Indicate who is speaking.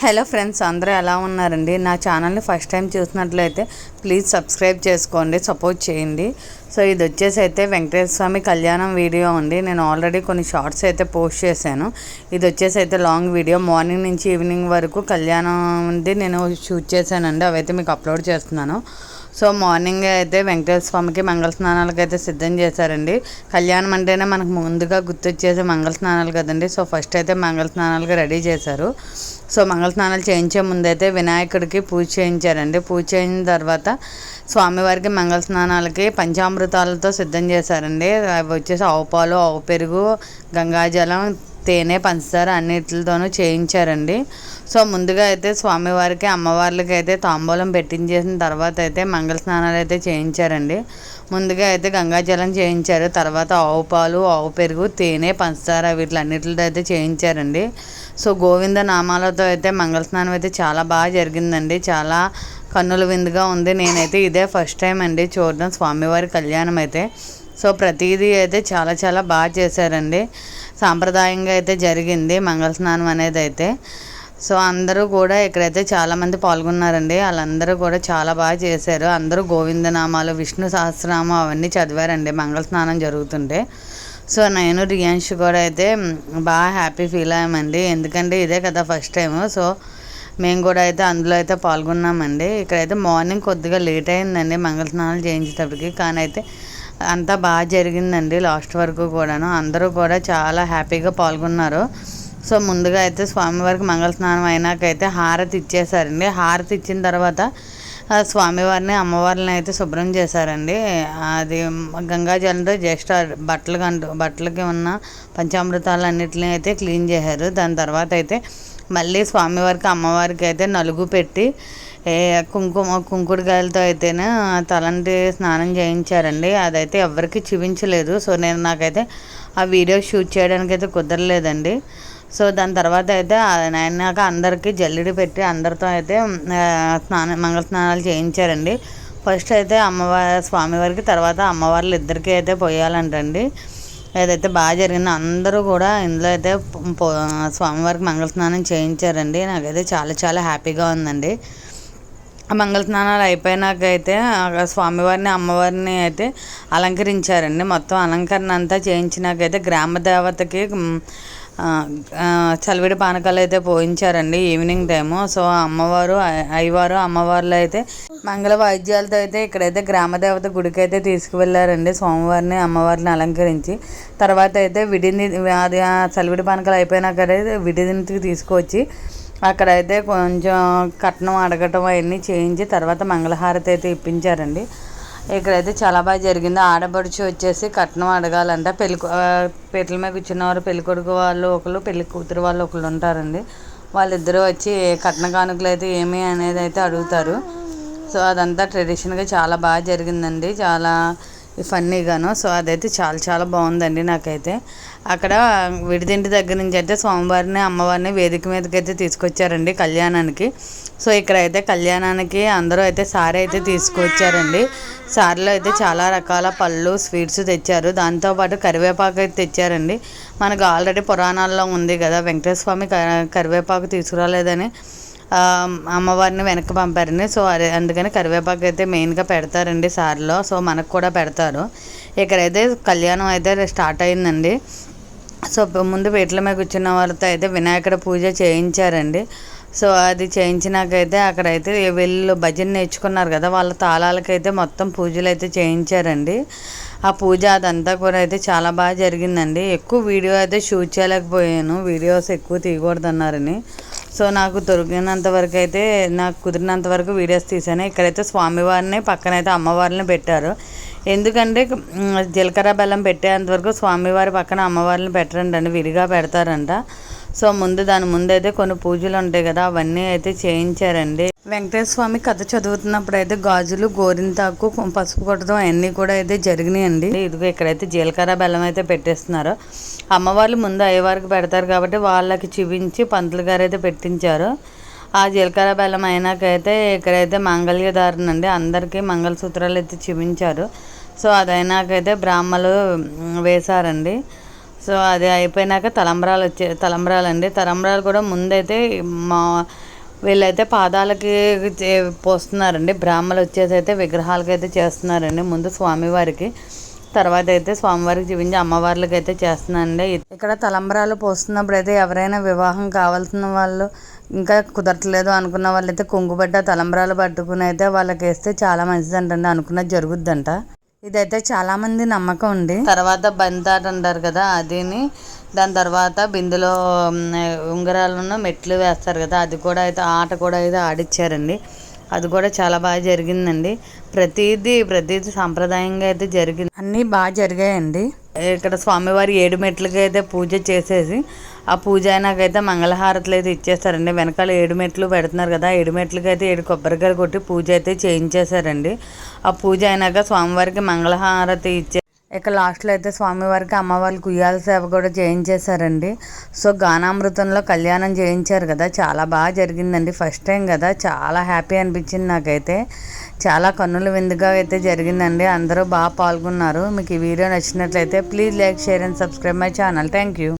Speaker 1: Hello friends అందరూ ఎలా ఉన్నారండి? నా ఛానల్ని ఫస్ట్ టైం చూసినట్లయితే ప్లీజ్ సబ్స్క్రైబ్ చేసుకోండి సపోర్ట్ చేయండి. సో ఇది వచ్చేసి అయితే వెంకటేశ్వర స్వామి కళ్యాణం వీడియో ఉంది నేను ఆల్రెడీ కొన్ని షార్ట్స్ అయితే పోస్ట్ చేశాను. ఇది వచ్చేసి అయితే లాంగ్ వీడియో. మార్నింగ్ నుంచి ఈవినింగ్ వరకు కళ్యాణం ఉంది నేను షూట్ చేశానండి. అవైతే మీకు అప్లోడ్ చేస్తున్నాను. సో మార్నింగ్ అయితే వెంకటేశ్వర స్వామికి మంగళ స్నానాలకు అయితే సిద్ధం చేశారండి. కళ్యాణం అంటేనే మనకు ముందుగా గుర్తొచ్చేసే మంగళ స్నానాలు కదండి. సో ఫస్ట్ అయితే మంగళ స్నానాలకు రెడీ చేశారు. సో మంగళ స్నానాలు చేయించే ముందైతే వినాయకుడికి పూజ చేయించారండి. పూజ చేయించిన తర్వాత స్వామివారికి మంగళ స్నానాలకి పంచామృతాలతో సిద్ధం చేశారండి. అవి వచ్చేసి ఆవు పాలు ఆవు పెరుగు గంగాజలం తేనె పంచదార అన్నిటితోనూ చేయించారండి. సో ముందుగా అయితే స్వామివారికి అమ్మవార్లకి అయితే తాంబూలం పెట్టించేసిన తర్వాత అయితే మంగళ స్నానాలు అయితే చేయించారండి. ముందుగా అయితే గంగాజలం చేయించారు. తర్వాత ఆవు పాలు ఆవు పెరుగు తేనె పంచదార వీటిలన్నిటితో అయితే చేయించారండి. సో గోవింద నామాలతో అయితే మంగళ స్నానం అయితే చాలా బాగా జరిగిందండి. చాలా కన్నుల విందుగా ఉంది. నేనైతే ఇదే ఫస్ట్ టైం అండి చూడడం స్వామివారి కళ్యాణం అయితే. సో ప్రతిదీ అయితే చాలా చాలా బాగా చేశారండి. సాంప్రదాయంగా అయితే జరిగింది మంగళ స్నానం అనేది అయితే సో అందరూ కూడా ఇక్కడైతే చాలామంది పాల్గొన్నారండి. వాళ్ళందరూ కూడా చాలా బాగా చేశారు. అందరూ గోవిందనామాలు విష్ణు సహస్రనామం అవన్నీ చదివారండి మంగళ స్నానం జరుగుతుంటే. సో నేను రియాన్ష్ కూడా అయితే బాగా హ్యాపీ ఫీల్ అయ్యామండి. ఎందుకంటే ఇదే కదా ఫస్ట్ టైం సో మేము కూడా అయితే అందులో అయితే పాల్గొన్నామండి. ఇక్కడైతే మార్నింగ్ కొద్దిగా లేట్ అయిందండి మంగళ స్నానాలు చేయించేటప్పటికి. కానీ అయితే అంతా బాగా జరిగిందండి లాస్ట్ వరకు కూడాను. అందరూ కూడా చాలా హ్యాపీగా పాల్గొన్నారు. సో ముందుగా అయితే స్వామివారికి మంగళ స్నానం అయినాకైతే హారతి ఇచ్చేసారండి హారతి ఇచ్చిన తర్వాత స్వామివారిని అమ్మవారిని అయితే శుభ్రం చేశారండి. అది గంగాజలంతో జస్ట్ బట్టలు కంటూ బట్టలకి ఉన్న పంచామృతాలు అన్నిటిని అయితే క్లీన్ చేశారు. దాని తర్వాత అయితే మళ్ళీ స్వామివారికి అమ్మవారికి అయితే నలుగు పెట్టి కుంకుమ కుంకుడుకాయలతో అయితేనే తలంటి స్నానం చేయించారండి. అదైతే ఎవరికి చూపించలేదు. సో నేను నాకైతే ఆ వీడియో షూట్ చేయడానికి అయితే కుదరలేదండి. సో దాని తర్వాత అయితే అయినాక అందరికీ జల్లిడి పెట్టి అందరితో అయితే స్నానం మంగళ స్నానాలు చేయించారండి. ఫస్ట్ అయితే అమ్మవారి స్వామివారికి తర్వాత అమ్మవార్లు ఇద్దరికీ అయితే పోయాలంటండి. ఏదైతే బాగా జరిగిందో అందరూ కూడా ఇందులో అయితే స్వామివారికి మంగళ స్నానం చేయించారండి. నాకైతే చాలా చాలా హ్యాపీగా ఉందండి. మంగళ స్నానాలు అయిపోయినాకైతే స్వామివారిని అమ్మవారిని అయితే అలంకరించారండి. మొత్తం అలంకరణ అంతా చేయించినాకైతే గ్రామ దేవతకి చలివిడి పానకాలు అయితే పోయించారండి ఈవినింగ్ టైము. సో అమ్మవారు అయ్యవారు అమ్మవార్లు అయితే మంగళ వాయిద్యాలతో అయితే ఇక్కడైతే గ్రామదేవత గుడికి అయితే తీసుకువెళ్ళారండి. స్వామివారిని అమ్మవారిని అలంకరించి తర్వాత అయితే విడిని అది చలివిడి పానకాలు అయిపోయినాక విడిదింటికి తీసుకొచ్చి అక్కడైతే కొంచెం కట్నం అడగటం అవన్నీ చేయించి తర్వాత మంగళహారతి అయితే ఇప్పించారండి. ఇక్కడైతే చాలా బాగా జరిగింది. ఆడపడుచు వచ్చేసి కట్నం అడగాలంట. పెళ్ళి పెట్ల మీద కూర్చున్నవారు పెళ్ళి కొడుకు వాళ్ళు ఒకరు పెళ్ళి కూతురు వాళ్ళు ఒకరు ఉంటారండి. వాళ్ళిద్దరూ వచ్చి కట్న కానుకలు అయితే ఏమి అనేది అయితే అడుగుతారు. సో అదంతా ట్రెడిషన్గా చాలా బాగా జరిగిందండి. చాలా ఫన్నీగాను సో అదైతే చాలా చాలా బాగుందండి నాకైతే. అక్కడ విడిదింటి దగ్గర నుంచి అయితే స్వామివారిని అమ్మవారిని వేదిక మీదకి అయితే తీసుకొచ్చారండి కళ్యాణానికి. సో ఇక్కడ అయితే కళ్యాణానికి అందరూ అయితే సారీ అయితే తీసుకొచ్చారండి. సారీలో అయితే చాలా రకాల పళ్ళు స్వీట్స్ తెచ్చారు. దాంతోపాటు కరివేపాకు అయితే తెచ్చారండి. మనకు ఆల్రెడీ పురాణాల్లో ఉంది కదా వెంకటేశ్వర స్వామి కరివేపాకు తీసుకురాలేదని. అమ్మవారిని వెనక్కి పంపారండి. సో అదే అందుకని కరివేపాకు అయితే మెయిన్గా పెడతారండి సార్లో. సో మనకు కూడా పెడతారు. ఇక్కడైతే కళ్యాణం అయితే స్టార్ట్ అయిందండి. సో ముందు పీటల మీద కూర్చున్న వాళ్ళతో అయితే వినాయకుడు పూజ చేయించారండి. సో అది చేయించినాకైతే అక్కడైతే వీళ్ళు భజన నేర్చుకున్నారు కదా వాళ్ళ తాళాలకైతే మొత్తం పూజలు అయితే చేయించారండి. ఆ పూజ అదంతా కూడా అయితే చాలా బాగా జరిగిందండి. ఎక్కువ వీడియో అయితే షూట్ చేయలేకపోయాను. వీడియోస్ ఎక్కువ తీయకూడదన్నారని. సో నాకు దొరికినంత వరకు అయితే నాకు కుదిరినంత వరకు వీడియోస్ తీసాను ఇక్కడైతే స్వామివారిని పక్కనైతే అమ్మవారిని పెట్టారు. ఎందుకంటే జీలకర్ర బెల్లం పెట్టేంత వరకు స్వామివారి పక్కన అమ్మవారిని పెట్టరండి విడిగా పెడతారంట. సో ముందు దాని ముందు అయితే కొన్ని పూజలు ఉంటాయి కదా అవన్నీ అయితే చేయించారండి. వెంకటేశ్వర స్వామి కథ చదువుతున్నప్పుడు అయితే గాజులు గోరింతాకు పసుపు కొట్టడం అవన్నీ కూడా అయితే జరిగినాయండి. ఇదిగో ఇక్కడైతే జీలకర్ర బెల్లం అయితే పెట్టేస్తున్నారు. అమ్మవాళ్ళు ముందు అయ్యవారికి పెడతారు కాబట్టి వాళ్ళకి చూపించి పంతులు గారు అయితే పెట్టించారు. ఆ జీలకర్ర బెల్లం అయినాకైతే ఇక్కడైతే మంగళ్యధారణ అండి అందరికీ మంగళసూత్రాలు అయితే చూపించారు. సో అది అయినాకైతే బ్రాహ్మలు వేశారండి. సో అది అయిపోయినాక తలంబరాలు వచ్చే తలంబరాలు అండి తలంబరాలు కూడా ముందైతే మా వీళ్ళైతే పాదాలకి పోస్తున్నారండి. బ్రాహ్మలు వచ్చేసి అయితే విగ్రహాలకి అయితే చేస్తున్నారండి ముందు స్వామివారికి. తర్వాత అయితే స్వామివారికి చూపించి అమ్మవార్లకి అయితే చేస్తున్నానండి. ఇక్కడ తలంబరాలు పోస్తున్నప్పుడు అయితే ఎవరైనా వివాహం కావాల్సిన వాళ్ళు ఇంకా కుదరట్లేదు అనుకున్న వాళ్ళైతే కొంగుబడ్డ తలంబరాలు పట్టుకుని అయితే వాళ్ళకి వేస్తే చాలా మంచిదంటండి. అనుకున్నది జరుగుద్దంట. ఇదైతే చాలా మంది నమ్మకం ఉంది తర్వాత బంతాట అంటారు కదా అదిని? దాని తర్వాత బిందులో ఉంగరాలను మెట్లు వేస్తారు కదా అది కూడా అయితే ఆట కూడా అయితే ఆడిచ్చారండి. అది కూడా చాలా బాగా జరిగిందండి. ప్రతిదీ ప్రతిదీ సాంప్రదాయంగా అయితే జరిగింది. అన్నీ బాగా జరిగాయండి. ఇక్కడ స్వామివారి ఏడు మెట్లకి అయితే పూజ చేసేసి ఆ పూజ అయినాకైతే మంగళహారతులు అయితే ఇచ్చేస్తారండి. వెనకాల ఏడు మెట్లు పెడుతున్నారు కదా ఏడు మెట్లకి అయితే ఏడు కొబ్బరికాయలు కొట్టి పూజ అయితే చేయించేశారండి. ఆ పూజ అయినాక స్వామివారికి మంగళహారతి ఇచ్చే ఇక లాస్ట్లో అయితే స్వామివారికి అమ్మవారికి ఉయ్యాల సేవ కూడా చేయించేశారండి. సో గానామృతంలో కళ్యాణం చేయించారు కదా చాలా బాగా జరిగిందండి. ఫస్ట్ టైం కదా చాలా హ్యాపీ అనిపించింది నాకైతే. చాలా కన్నుల విందుగా అయితే జరిగిందండి. అందరూ బాగా పాల్గొన్నారు. మీకు ఈ వీడియో నచ్చినట్లయితే please like share and subscribe my channel. Thank you.